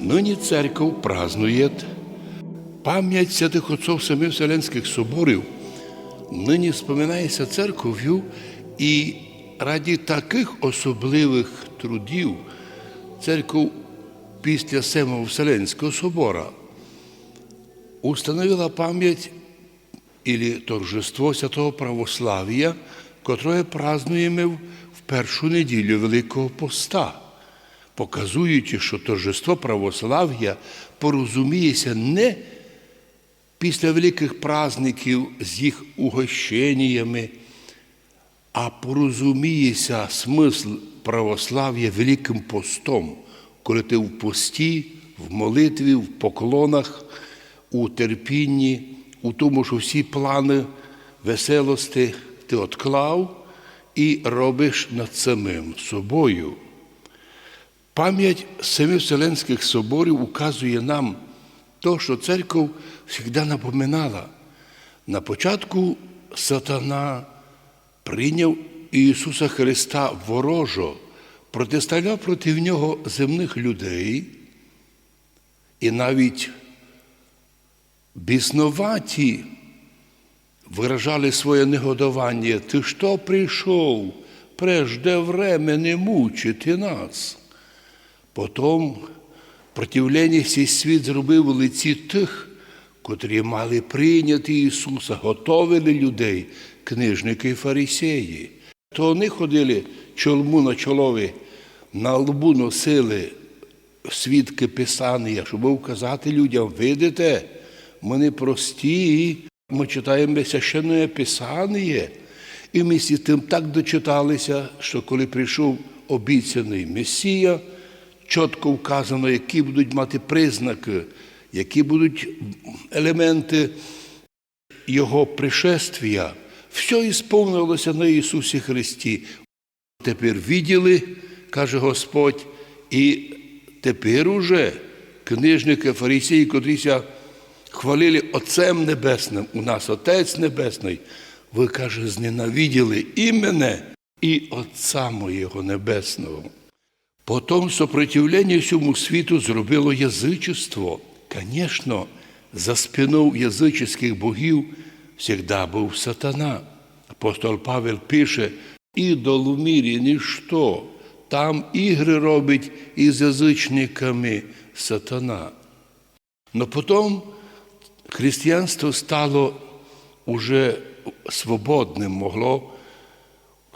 Ныне церковь празднует пам'ять святих отцов самих Вселенських соборів, нині споминається церков'ю і раді таких особливих трудів церков після Семого Вселенського собора установила пам'ять или торжество святого православ'я, котре празднуємо в першу неділю Великого Поста, показуючи, що торжество православ'я порозуміється не після великих праздників з їх угощеннями, а порозуміється смисл православ'я Великим постом, коли ти в пості, в молитві, в поклонах, у терпінні, у тому, що всі плани веселості ти отклав і робиш над самим собою. Пам'ять семи Вселенських соборів указує нам то, що церков завжди напоминала. На початку сатана прийняв Ісуса Христа ворожо, протиставляв проти нього земних людей і навіть біснуваті виражали своє негодування. Ти що прийшов, прежде времени мучити нас? Потім противлення цей світ зробив у лиці тих, котрі мали прийняти Ісуса, готовили людей, книжники і фарисеї. То вони ходили чолму на чолові, на лбу носили свідки Писання, щоб вказати людям, видите, ми не прості, ми читаємо священне Писання. І ми з тим так дочиталися, що коли прийшов обіцяний Месія, чітко вказано, які будуть мати признаки, які будуть елементи Його пришествия. Все ісповнилося на Ісусі Христі. Тепер виділи, каже Господь, і тепер уже книжники, фарисеї, котріся хвалили Отцем Небесним, у нас Отець Небесний, ви, каже, зненавиділи і мене, і Отця моєго Небесного. Потім сопротивлення всьому світу зробило язичество. Звісно, за спиною язичних богів завжди був сатана. Апостол Павел пише, ідол в мірі ніщо, там ігри робить із язичниками сатана. Но потім християнство стало уже свободним, могло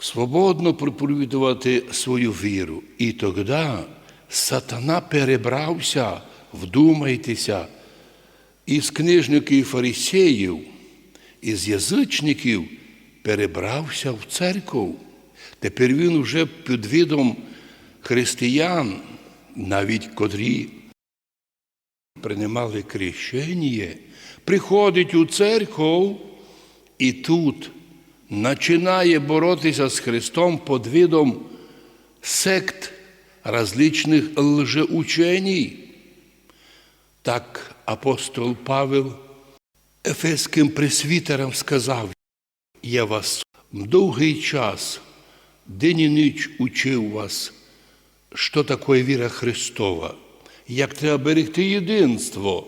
свободно проповідувати свою віру. І тоді сатана перебрався, вдумайтеся, із книжників і фарисеїв, із язичників перебрався в церкву. Тепер він вже під видом християн, навіть котрі приймали крещення, приходить у церкву і тут починає боротися з Христом під видом сект различних лжеученій. Так апостол Павел ефеським пресвітерам сказав, я вас довгий час, день і ніч учив вас, що таке віра Христова, як треба берегти єдинство.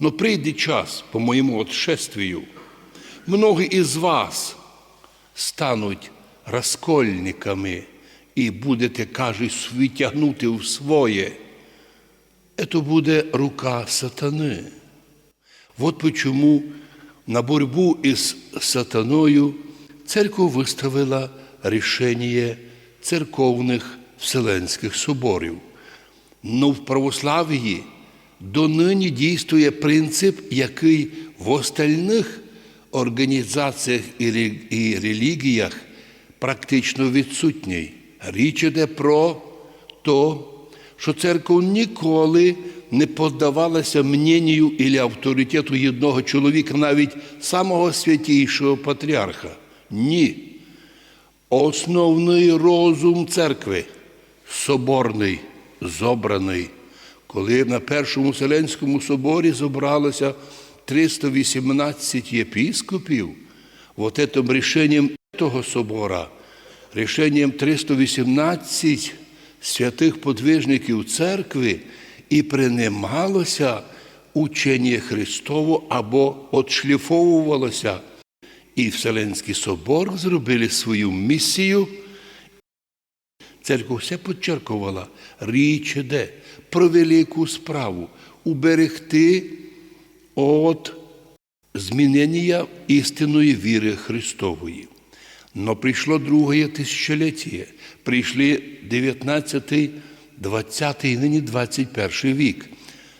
Но прийде час, по моєму отшествію, многі із вас стануть розкольниками і будете, кажуть, витягнути в своє. Это буде рука сатани. Вот почему на борьбу із сатаною церковь виставила рішення церковних Вселенських соборів. Но в православії донині дійствує принцип, який в остальних організаціях і релігіях практично відсутній. Річ іде про то, що церква ніколи не поддавалася мненню і авторитету одного чоловіка, навіть самого святійшого патріарха. Ні. Основний розум церкви соборний, зобраний, коли на Першому Вселенському соборі зібралося 318 єпіскопів, вот этим рішенням того собора, рішенням 318 святих подвижників церкви і принималося учення Христово або отшліфовувалося. І Вселенський собор зробили свою місію. Церква все підчеркувала, річ іде про велику справу уберегти от змінення істинної віри Христової. Но прийшло друге тисячоліття, прийшли 19, 20 і нині 21 вік.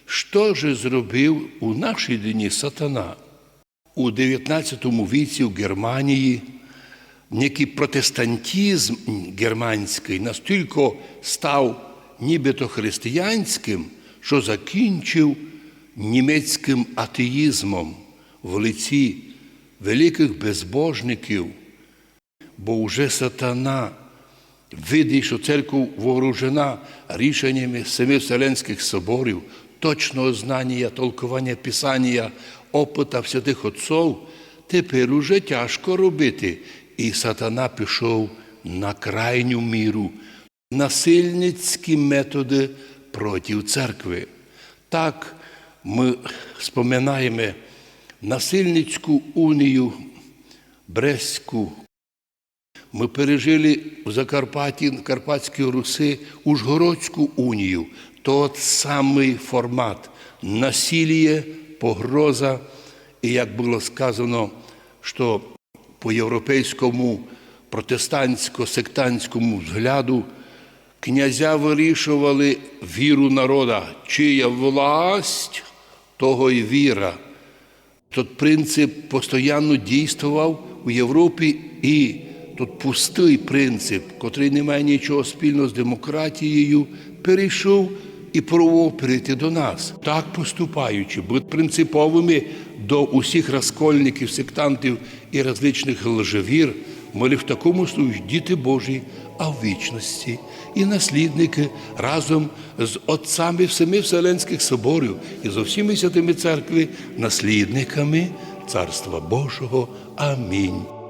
Що же зробив у наші дні сатана? У 19 віці в Германії некий протестантизм германський настільки став нібито християнським, що закінчив німецьким атеїзмом в лиці великих безбожників, бо вже сатана, видить, що церква вооружена рішеннями семи вселенських соборів, точного знання, толкування Писання, опита святих отців, тепер уже тяжко робити. І сатана пішов на крайню міру, насильницькі методи проти церкви. Так ми споминаємо насильницьку унію Брестську. Ми пережили в Закарпатті, Карпатській Руси, Ужгородську унію. Тот самий формат насилие, погроза, і як було сказано, що по європейському протестантсько-сектантському взгляду князя вирішували віру народа, чия власть, того й віра. Тот принцип постійно дійствував у Європі і тут пустий принцип, котрий не має нічого спільного з демократією, перейшов і пробував перейти до нас. Так поступаючи, бути принциповими до усіх розкольників, сектантів і различних лжевір, ми в такому служі діти Божі, а в вічності і наслідники разом з отцями семи Вселенських соборів і з усіми святими церкви, наслідниками Царства Божого. Амінь.